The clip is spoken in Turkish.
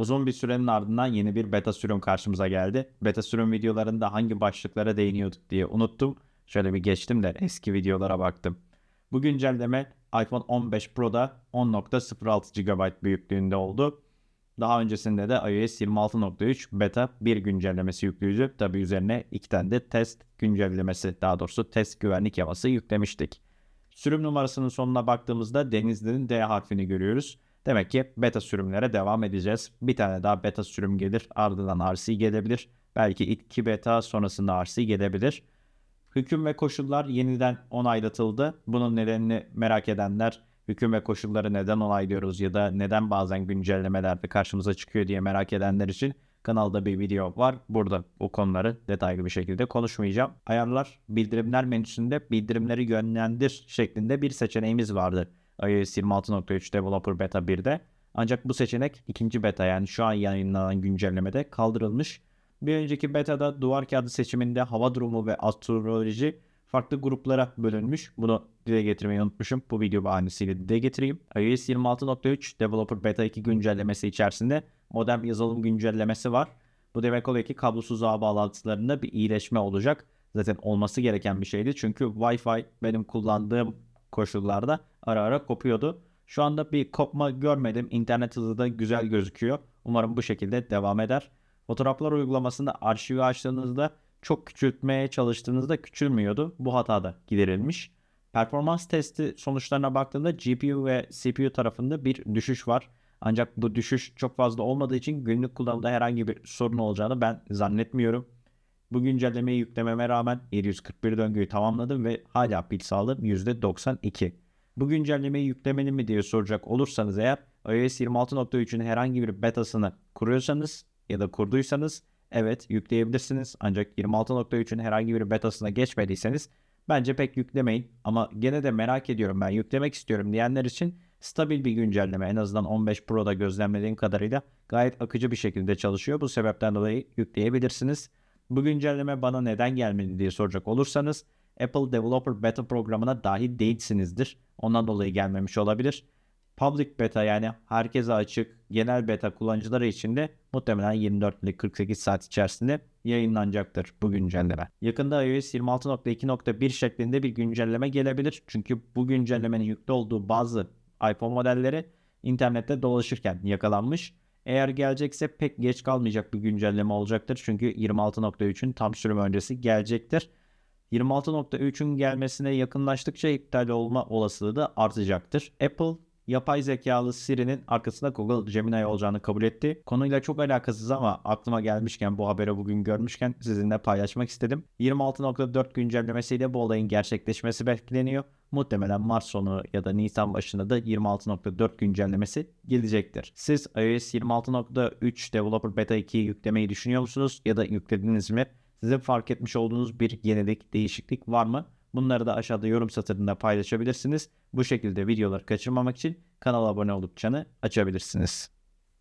Uzun bir sürenin ardından yeni bir beta sürüm karşımıza geldi. Beta sürüm videolarında hangi başlıklara değiniyorduk diye unuttum. Şöyle bir geçtim de eski videolara baktım. Bu güncelleme iPhone 15 Pro'da 10.06 GB büyüklüğünde oldu. Daha öncesinde de iOS 26.3 beta 1 güncellemesi yüklüydü. Tabi üzerine iki de test güncellemesi daha doğrusu test güvenlik yaması yüklemiştik. Sürüm numarasının sonuna baktığımızda Denizli'nin D harfini görüyoruz. Demek ki beta sürümlere devam edeceğiz. Bir tane daha beta sürüm gelir. Ardından RC gelebilir. Belki iki beta sonrasında RC gelebilir. Hüküm ve koşullar yeniden onaylatıldı. Bunun nedenini merak edenler hüküm ve koşulları neden onaylıyoruz ya da neden bazen güncellemelerde karşımıza çıkıyor diye merak edenler için kanalda bir video var. Burada bu konuları detaylı bir şekilde konuşmayacağım. Ayarlar bildirimler menüsünde bildirimleri yönlendir şeklinde bir seçeneğimiz vardı. iOS 26.3 Developer Beta 1'de. Ancak bu seçenek ikinci beta yani şu an yayınlanan güncellemede kaldırılmış. Bir önceki beta'da duvar kağıdı seçiminde hava durumu ve astroloji farklı gruplara bölünmüş. Bunu dile getirmeyi unutmuşum. Bu video bahanesiyle dile getireyim. iOS 26.3 Developer Beta 2 güncellemesi içerisinde modem yazılım güncellemesi var. Bu demek oluyor ki kablosuz ağ bağlantılarında bir iyileşme olacak. Zaten olması gereken bir şeydi. Çünkü Wi-Fi benim kullandığım koşullarda ara ara kopuyordu. Şu anda bir kopma görmedim. İnternet hızı da güzel gözüküyor. Umarım bu şekilde devam eder. Fotoğraflar uygulamasında arşivi açtığınızda çok küçültmeye çalıştığınızda küçülmüyordu. Bu hata da giderilmiş. Performans testi sonuçlarına baktığımda GPU ve CPU tarafında bir düşüş var. Ancak bu düşüş çok fazla olmadığı için günlük kullanımda herhangi bir sorun olacağını ben zannetmiyorum. Bu güncellemeyi yüklememe rağmen 741 döngüyü tamamladım ve hala pil sağlığım %92. Bu güncellemeyi yüklemeli mi diye soracak olursanız eğer iOS 26.3'ün herhangi bir betasını kuruyorsanız ya da kurduysanız evet yükleyebilirsiniz. Ancak 26.3'ün herhangi bir betasına geçmediyseniz bence pek yüklemeyin. Ama gene de merak ediyorum ben yüklemek istiyorum diyenler için stabil bir güncelleme. En azından 15 Pro'da gözlemlediğim kadarıyla gayet akıcı bir şekilde çalışıyor. Bu sebepten dolayı yükleyebilirsiniz. Bu güncelleme bana neden gelmedi diye soracak olursanız Apple Developer Beta programına dahil değilsinizdir. Ondan dolayı gelmemiş olabilir. Public Beta yani herkese açık genel beta kullanıcıları için de muhtemelen 24 ile 48 saat içerisinde yayınlanacaktır bu güncelleme. Yakında iOS 26.2.1 şeklinde bir güncelleme gelebilir. Çünkü bu güncellemenin yüklü olduğu bazı iPhone modelleri internette dolaşırken yakalanmış. Eğer gelecekse pek geç kalmayacak bir güncelleme olacaktır. Çünkü 26.3'ün tam sürüm öncesi gelecektir. 26.3'ün gelmesine yakınlaştıkça iptal olma olasılığı da artacaktır. Apple yapay zekalı Siri'nin arkasında Google Gemini olacağını kabul etti. Konuyla çok alakasız ama aklıma gelmişken bu haberi bugün görmüşken sizinle paylaşmak istedim. 26.4 güncellemesiyle bu olayın gerçekleşmesi bekleniyor. Muhtemelen Mart sonu ya da Nisan başında da 26.4 güncellemesi gelecektir. Siz iOS 26.3 Developer Beta 2'yi yüklemeyi düşünüyor musunuz ya da yüklediniz mi? Sizin fark etmiş olduğunuz bir yenilik, değişiklik var mı? Bunları da aşağıda yorum satırında paylaşabilirsiniz. Bu şekilde videoları kaçırmamak için kanala abone olup çanı açabilirsiniz.